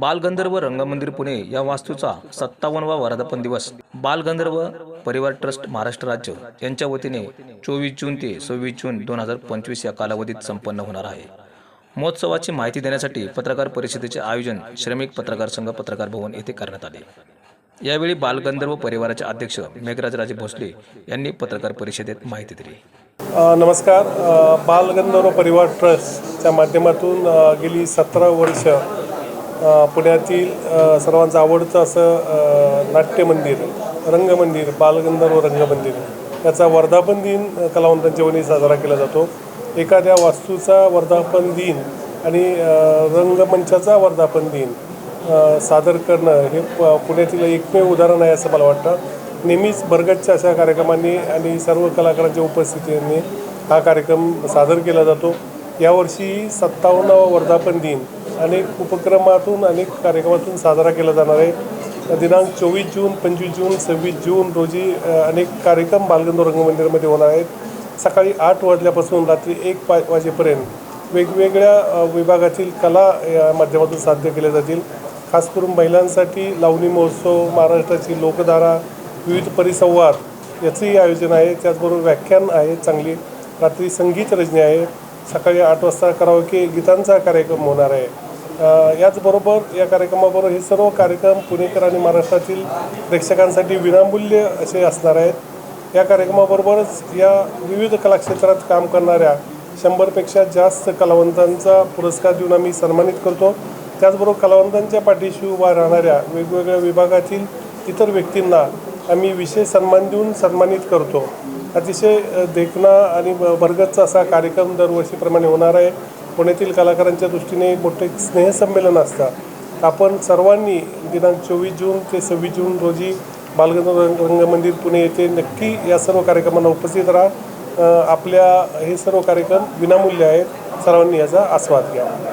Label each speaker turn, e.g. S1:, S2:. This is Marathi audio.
S1: बालगंधर्व रंगमंदिर पुणे या वास्तूचा सत्तावन्नवा वर्धापन दिवस. बालगंधर्व परिवार ट्रस्ट महाराष्ट्र राज्य यांच्या वतीने चोवीस जून ते सव्वीस जून दोन हजार पंचवीस या कालावधीत संपन्न होणार आहे. महोत्सवाची माहिती देण्यासाठी पत्रकार परिषदेचे आयोजन श्रमिक पत्रकार संघ पत्रकार भवन येथे करण्यात आले. यावेळी बालगंधर्व परिवाराचे अध्यक्ष मेघराजराजे भोसले यांनी पत्रकार परिषदेत माहिती दिली.
S2: नमस्कार. बालगंधर्व परिवार ट्रस्टच्या माध्यमातून गेली सतरा वर्ष पुण्यातील सर्वांचं आवडतं असं नाट्यमंदिर रंगमंदिर बालगंधर्व रंगमंदिर याचा वर्धापन दिन अ, कलावंतांच्या साजरा केला जातो. एखाद्या वास्तूचा वर्धापन दिन आणि रंगमंचाचा वर्धापन दिन सादर करणं हे प पुण्यातील एकमेव उदाहरण आहे असं मला वाटतं. नेहमीच भरगतच्या अशा कार्यक्रमांनी आणि सर्व कलाकारांच्या उपस्थितीने हा कार्यक्रम सादर केला जातो. यावर्षी सत्तावन्नावा वर्धापन दिन अनेक उपक्रमातून अनेक कार्यक्रमातून साजरा केला जाणार आहे. दिनांक चोवीस जून पंचवीस जून सव्वीस जून रोजी अनेक कार्यक्रम बालगंधर्व रंगमंदिरमध्ये होणार आहेत. सकाळी आठ वाजल्यापासून रात्री एक पा वाजेपर्यंत वेगवेगळ्या विभागातील कला या माध्यमातून साध्य केल्या जातील. खास करून महिलांसाठी लावणी महोत्सव महाराष्ट्राची लोकधारा विविध परिसंवाद याचंही आयोजन आहे. त्याचबरोबर व्याख्यान आहे चांगली. रात्री संगीत रचने आहे. सकाळी आठ वाजता करावके गीतांचा कार्यक्रम होणार आहे. याचबरोबर या कार्यक्रमाबरोबर हे सर्व कार्यक्रम पुणेकर आणि महाराष्ट्रातील प्रेक्षकांसाठी विनामूल्य असे असणार आहेत. या कार्यक्रमाबरोबरच या विविध कलाक्षेत्रात काम करणाऱ्या शंभरपेक्षा जास्त कलावंतांचा पुरस्कार देऊन आम्ही सन्मानित करतो. त्याचबरोबर कलावंतांच्या पाठीशी उभा राहणाऱ्या वेगवेगळ्या विभागातील इतर व्यक्तींना आम्ही विशेष सन्मान देऊन सन्मानित करतो. अतिशय देखणा आणि ब- भरगतचा असा कार्यक्रम दरवर्षीप्रमाणे होणार आहे. पुण्यातील कलाकारांच्या दृष्टीने एक मोठे स्नेहसंमेलन असतं. आपण सर्वांनी दिनांक चोवीस जून ते सव्वीस जून रोजी बालगंधर्व रंगमंदिर पुणे येथे नक्की या सर्व कार्यक्रमांना उपस्थित राहा. आपल्या हे सर्व कार्यक्रम विनामूल्य आहेत. सर्वांनी याचा आस्वाद घ्यावा